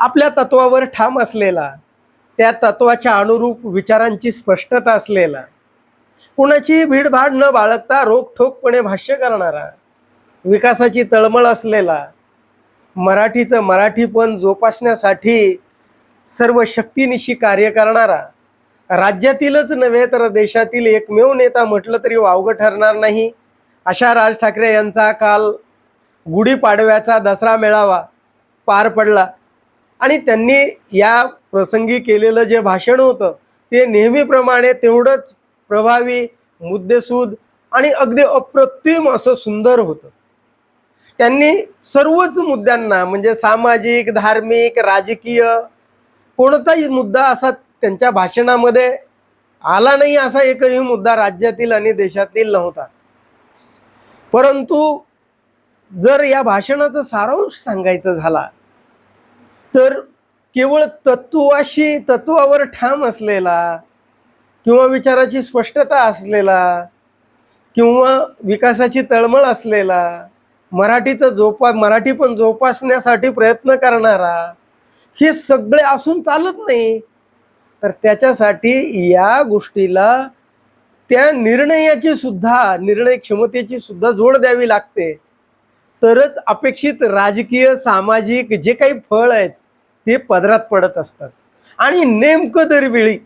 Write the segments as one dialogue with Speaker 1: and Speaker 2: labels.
Speaker 1: आपल्या तत्वावर ठाम असलेला त्या तत्वाच्या अनुरूप विचारांची स्पष्टता असलेला कुणाची भीडभाड न बाळगता रोखठोकपणे भाष्य करणारा विकासाची तळमळ असलेला मराठीचं मराठीपण जोपासण्यासाठी सर्व शक्तीनिशी कार्य करणारा राज्यातीलच नव्हे तर देशातील एकमेव नेता म्हटलं तरी वावगं ठरणार नाही अशा राज ठाकरे यांचा काल गुढीपाडव्याचा दसरा मेळावा पार पडला. आणि त्यांनी या प्रसंगी केलेलं जे भाषण होतं ते नेहमीप्रमाणे तेवढंच प्रभावी मुद्देसूद आणि अगदी अप्रतिम असं सुंदर होतं. त्यांनी सर्वच मुद्द्यांना म्हणजे सामाजिक धार्मिक राजकीय कोणताही मुद्दा असा त्यांच्या भाषणामध्ये आला नाही असा एकही मुद्दा राज्यातील आणि देशातील नव्हता. परंतु जर या भाषणाचा सारांश सांगायचं झाला तर केवळ तत्वाशी तत्वावर ठाम असलेला किंवा विचाराची स्पष्टता असलेला किंवा विकासाची तळमळ असलेला मराठीचं जोपा मराठी पण जोपासण्यासाठी प्रयत्न करणारा हे सगळे असून चालत नाही. तर त्याच्यासाठी या गोष्टीला त्या निर्णयाची सुद्धा निर्णय क्षमतेची सुद्धा जोड द्यावी लागते. तरच अपेक्षित राजकीय सामाजिक जे काही फळ आहेत ते पदरात पडत असतात. आणि नेमकं दरवेळी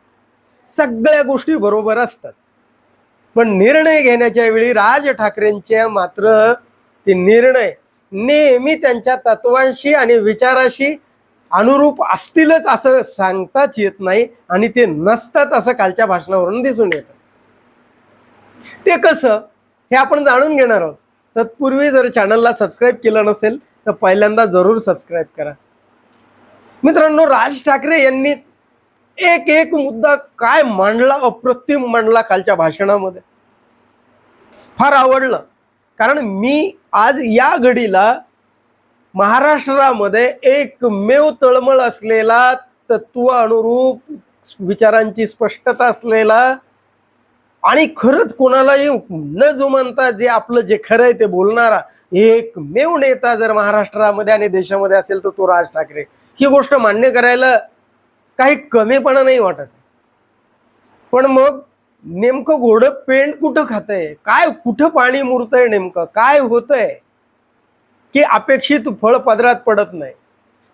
Speaker 1: सगळ्या गोष्टी बरोबर असतात. पण निर्णय घेण्याच्या वेळी राज ठाकरेंच्या मात्र ते निर्णय नेहमी त्यांच्या तत्वांशी आणि विचाराशी अनुरूप असतीलच असं सांगताच येत नाही आणि ते नसतात असं कालच्या भाषणावरून दिसून येतं. ते कसं? हे आपण जाणून घेणार आहोत. तत्पूर्वी जर चॅनलला सबस्क्राईब केलं नसेल तर पहिल्यांदा जरूर सबस्क्राईब करा. मित्रांनो राज ठाकरे यांनी एक एक मुद्दा काय मांडला अप्रतिम मांडला कालच्या भाषणामध्ये? फार आवडलं. कारण मी आज या घडीला महाराष्ट्रामध्ये एकमेव तळमळ असलेला तत्व अनुरूप विचारांची स्पष्टता असलेला आणि खरंच कोणालाही न जुमानता जे आपलं जे खरं आहे ते बोलणारा एकमेव नेता जर महाराष्ट्रामध्ये आणि देशामध्ये असेल तर तो राज ठाकरे. ही गोष्ट मान्य करायला काही कमीपणा नाही वाटत. पण मग नेमकं घोडं पेंट कुठं खातंय? काय कुठं पाणी मुरतंय नेमकं? काय होतंय? की अपेक्षित फळ पदरात पडत नाही.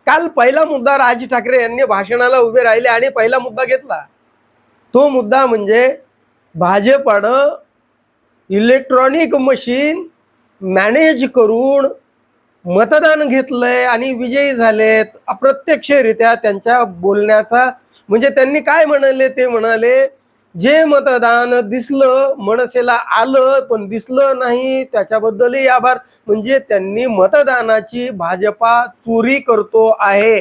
Speaker 1: काल पहिला मुद्दा राज ठाकरे यांनी भाषणाला उभे राहिले आणि पहिला मुद्दा घेतला. तो मुद्दा म्हणजे भाजपानं इलेक्ट्रॉनिक मशीन मॅनेज करून मतदान घेतलंय आणि विजयी झालेत अप्रत्यक्षरित्या त्यांच्या बोलण्याचा. म्हणजे त्यांनी काय म्हणाले ते म्हणाले जे मतदान दिसलं मनसेला आलं पण दिसलं नाही त्याच्याबद्दलही आभार. म्हणजे त्यांनी मतदानाची भाजपा चोरी करतो आहे.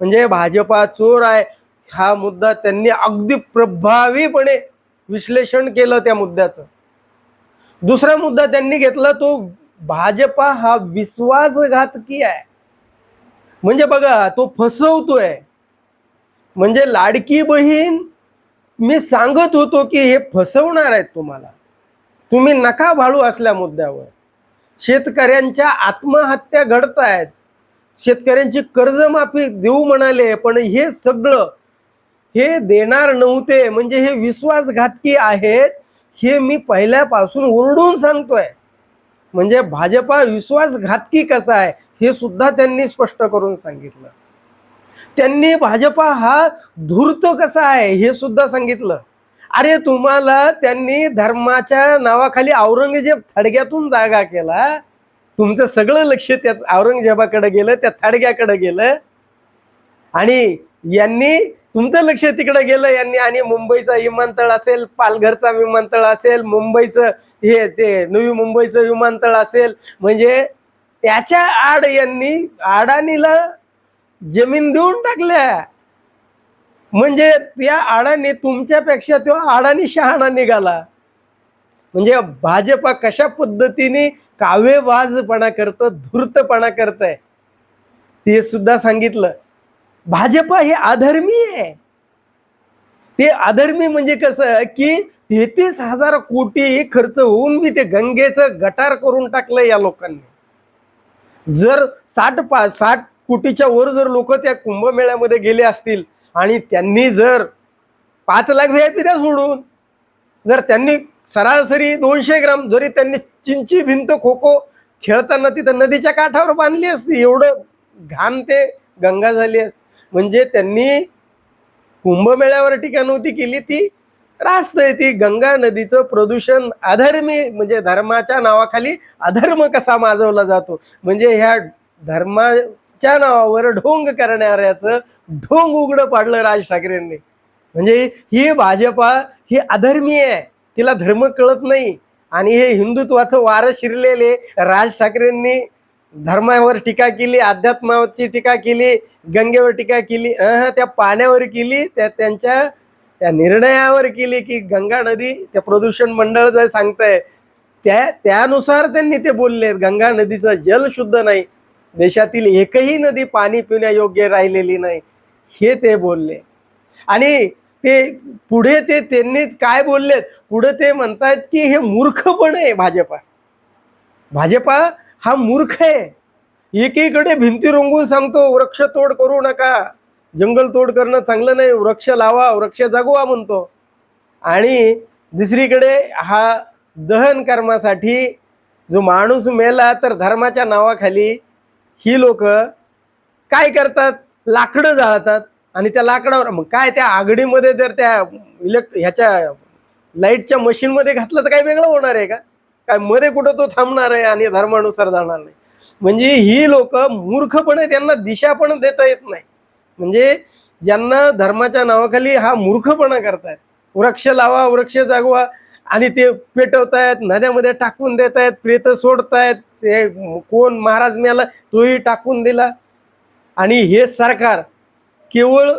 Speaker 1: म्हणजे भाजपा चोर आहे हा मुद्दा त्यांनी अगदी प्रभावीपणे विश्लेषण केलं त्या मुद्द्याचं. दुसरा मुद्दा त्यांनी घेतला तो भाजपा हा विश्वासघातकी आहे. म्हणजे बघा तो फसवतोय. म्हणजे लाडकी बहीण मी सांगत होतो की हे फसवणार आहेत तुम्हाला. तुम्ही नका भाळू असल्या मुद्द्यावर. शेतकऱ्यांच्या आत्महत्या घडत आहेत शेतकऱ्यांची कर्जमाफी देऊ म्हणाले पण हे सगळं हे देणार नव्हते. म्हणजे हे विश्वासघातकी आहेत हे मी पहिल्यापासून ओरडून सांगतोय. म्हणजे भाजपा विश्वासघातकी कसा आहे हे सुद्धा त्यांनी स्पष्ट करून सांगितलं. त्यांनी भाजपा हा धूर्त कसा आहे हे सुद्धा सांगितलं. अरे तुम्हाला त्यांनी धर्माच्या नावाखाली औरंगजेब थडग्यातून जागा केला. तुमचं सगळं लक्ष त्या औरंगजेबाकडे गेलं त्या थडग्याकडे गेलं. आणि यांनी तुमचं लक्ष तिकडे गेलं यांनी. आणि मुंबईचा विमानतळ असेल पालघरचा विमानतळ असेल मुंबईचं हे ते नवी मुंबईचं विमानतळ असेल. म्हणजे त्याच्या आड यांनी अडाणीला जमीन देऊन टाकल्या. म्हणजे त्या अडाणी तुमच्यापेक्षा तो अडाणी शहाणा निघाला. म्हणजे भाजपा कशा पद्धतीने कावेबाजपणा करतं धूर्तपणा करत आहे ते सुद्धा सांगितलं. भाजपा हे अधर्मी आहे. ते अधर्मी म्हणजे कसं की तेहतीस हजार कोटी खर्च होऊन मी ते गंगेचं गटार करून टाकलं या लोकांनी. जर साठ पा साठ कोटीच्या वर जर लोक त्या कुंभमेळ्यामध्ये गेले असतील आणि त्यांनी जर पाच लाख व्ही आय पी द्या सोडून जर त्यांनी सरासरी दोनशे ग्राम जरी त्यांनी चिंची भिंत खो खो खेळताना तिथं नदीच्या काठावर बांधली असती एवढं घाण ते गंगा झाली असती. म्हणजे त्यांनी कुंभमेळ्यावर टीका नव्हती केली ती रास्त आहे ती. गंगा नदीचं प्रदूषण अधर्मी म्हणजे धर्माच्या नावाखाली अधर्म कसा माजवला जातो? म्हणजे ह्या धर्माच्या नावावर ढोंग करणाऱ्याचं ढोंग उघडं पाडलं राज ठाकरेंनी. म्हणजे ही भाजपा ही अधर्मी आहे. तिला धर्म कळत नाही. आणि हे हिंदुत्वाचं वारं शिरलेले राज ठाकरेंनी धर्मावर टीका केली अध्यात्मावरची टीका केली गंगेवर टीका केली त्या पाण्यावर केली त्या त्यांच्या त्या निर्णयावर केली की गंगा नदी त्या प्रदूषण मंडळ जे सांगतंय त्या त्यानुसार त्यांनी ते बोलले गंगा नदीचं जल शुद्ध नाही देशातील एकही नदी पाणी पिण्यायोग्य राहिलेली नाही हे ते बोलले. आणि ते पुढे ते त्यांनी काय बोललेत? पुढे ते म्हणतायत की हे मूर्खपण आहे भाजपा. भाजपा हा मूर्ख आहे. एकीकडे भिंती रंगून सांगतो वृक्ष तोड करू नका. जंगल तोड करणं चांगलं नाही वृक्ष लावा वृक्ष जगवा म्हणतो. आणि दुसरीकडे हा दहन कर्मासाठी जो माणूस मेला तर धर्माच्या नावाखाली ही लोक काय करतात? लाकडं जाळतात आणि त्या लाकडावर मग काय त्या आघडीमध्ये जर त्या इलेक्ट ह्याच्या लाईटच्या मशीनमध्ये घातलं तर काय वेगळं होणार आहे का? काय मध्ये कुठं तो थांबणार आहे आणि धर्मानुसार जाणार नाही. म्हणजे ही लोक मूर्खपणे त्यांना दिशा पण देता येत नाही. म्हणजे ज्यांना धर्माच्या नावाखाली हा मूर्खपणा करतायत वृक्ष लावा वृक्ष जागवा आणि ते पेटवतायत नद्यामध्ये टाकून देत आहेत प्रेत सोडतायत ते कोण महाराज मेला तोही टाकून दिला. आणि हे सरकार केवळ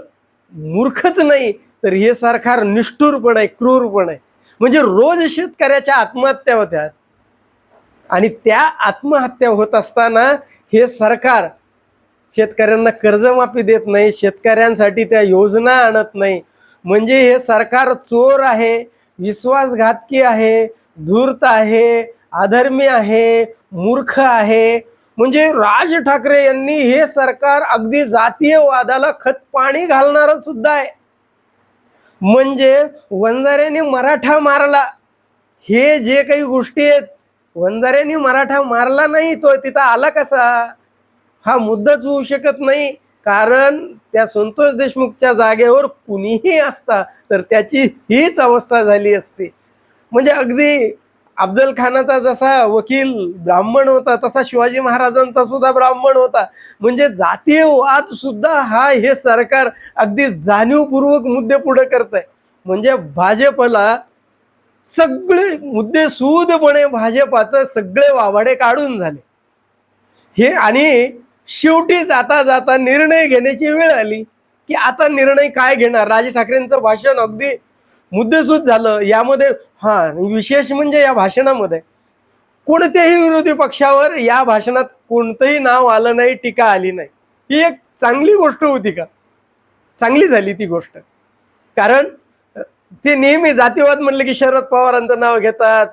Speaker 1: मूर्खच नाही तर हे सरकार निष्ठुरपण आहे क्रूर पण आहे म्हणजे रोज शेतकऱ्याच्या आत्महत्या होत्या. आणि त्या आत्महत्या होत असताना हे सरकार शेतकऱ्यांना कर्जमाफी देत नाही शेतकऱ्यांसाठी त्या योजना आणत नाही. म्हणजे हे सरकार चोर आहे विश्वासघातकी आहे धूर्त आहे अधर्मी आहे मूर्ख आहे. म्हणजे राज ठाकरे यांनी हे सरकार अगदी जातीयवादाला खत पाणी घालणारं सुद्धा आहे. म्हणजे वंजाऱ्याने मराठा मारला. हे जे काही गोष्टी आहेत वंजाऱ्याने मराठा मारला नाही तो तिथं आला कसा? हा मुद्दाच होऊ शकत नाही कारण त्या संतोष देशमुखच्या जागेवर कुणीही असता तर त्याची हीच अवस्था झाली असती. म्हणजे अगदी अफजल खानाचा जसा वकील ब्राह्मण होता तसा शिवाजी महाराजांचा सुद्धा ब्राह्मण होता. म्हणजे जातीयवाद सुद्धा हा हे सरकार अगदी जाणीवपूर्वक मुद्दे पुढे करत आहे म्हणजे भाजपला सगळे मुद्दे सूदपणे भाजपाचं सगळे वावाडे काढून झाले. हे आणि शेवटी जाता जाता निर्णय घेण्याची वेळ आली की आता निर्णय काय घेणार? राज ठाकरेंचं भाषण अगदी मुद्देसूद झालं यामध्ये हा विशेष म्हणजे या भाषणामध्ये. कोणत्याही विरोधी पक्षावर या भाषणात कोणतंही नाव आलं नाही टीका आली नाही. ही एक चांगली गोष्ट होती का? चांगली झाली ती गोष्ट. कारण ते नेहमी जातीवाद म्हणले की शरद पवारांचं नाव घेतात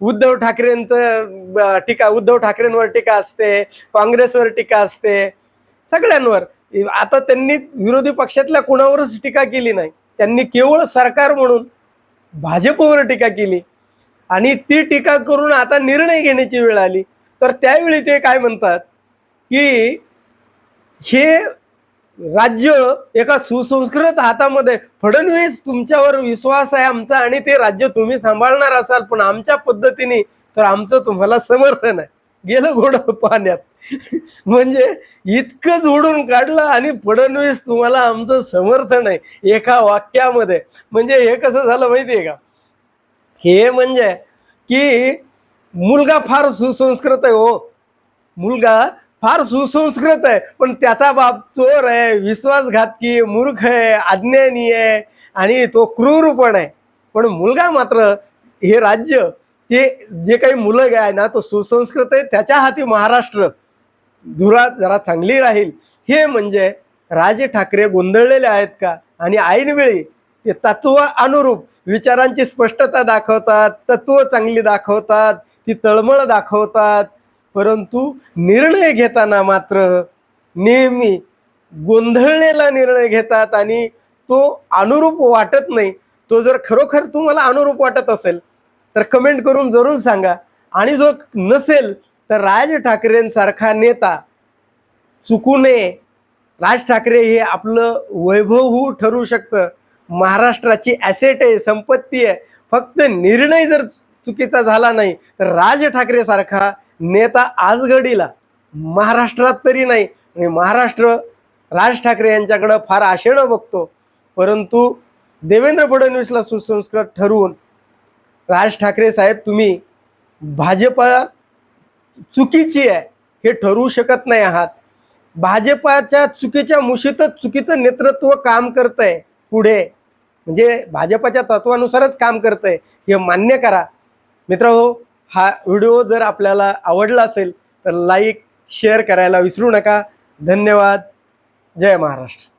Speaker 1: उद्धव ठाकरेंचं टीका उद्धव ठाकरेंवर टीका असते काँग्रेसवर टीका असते सगळ्यांवर. आता त्यांनी विरोधी पक्षातल्या कुणावरच टीका केली नाही. त्यांनी केवळ सरकार म्हणून भाजपवर टीका केली. आणि ती टीका करून आता निर्णय घेण्याची वेळ आली. तर त्यावेळी ते काय म्हणतात की हे राज्य एका सुसंस्कृत हातामध्ये फडणवीस तुमच्यावर विश्वास आहे आमचा आणि ते राज्य तुम्ही सांभाळणार असाल पण आमच्या पद्धतीने तर आमचं तुम्हाला समर्थन आहे. गेलं घोडं पाण्यात. म्हणजे इतकं जोडून काढलं आणि फडणवीस तुम्हाला आमचं समर्थन आहे एका वाक्यामध्ये. म्हणजे हे कसं झालं माहिती आहे का? हे म्हणजे की मुलगा फार सुसंस्कृत आहे हो. मुलगा फार सुसंस्कृत आहे. पण त्याचा बाप चोर आहे विश्वासघातकी मूर्ख आहे अज्ञानी आहे आणि तो क्रूर पण आहे. पण मुलगा मात्र हे राज्य ते जे काही मुलं आहे ना तो सुसंस्कृत आहे त्याच्या हाती महाराष्ट्र धुरा जरा चांगली राहील. हे म्हणजे राजे ठाकरे गोंधळलेले आहेत का? आणि ऐनवेळी ते तत्व अनुरूप विचारांची स्पष्टता दाखवतात तत्व चांगली दाखवतात ती तळमळ दाखवतात. परंतु निर्णय घेताना मात्र नेहमी गोंधळलेला निर्णय घेतात आणि तो अनुरूप वाटत नाही. तो जर खरोखर तुम्हाला अनुरूप वाटत असेल तर कमेंट करून जरूर सांगा. आणि जो नसेल तर राज ठाकरेंसारखा नेता चुकू नये. राज ठाकरे हे आपलं वैभवहू ठरू शकतं. महाराष्ट्राची ॲसेट आहे संपत्ती आहे. फक्त निर्णय जर चुकीचा झाला नाही तर राज ठाकरेसारखा नेता आजघडीला महाराष्ट्रात तरी नाही. आणि महाराष्ट्र राज ठाकरे यांच्याकडं फार आशेनं बघतो. परंतु देवेंद्र फडणवीसला सुसंस्कृत ठरवून राज ठाकरे साहेब तुम्ही भाजप चुकीची आहे हे ठरवू शकत नाही आहात. भाजपाच्या चुकीच्या मुशीतच चुकीचं नेतृत्व काम करतंय पुढे. म्हणजे भाजपाच्या तत्वानुसारच काम करतंय हे मान्य करा. मित्र हो हा व्हिडिओ जर आपल्याला आवडला असेल तर लाईक शेअर करायला विसरू नका. धन्यवाद. जय महाराष्ट्र.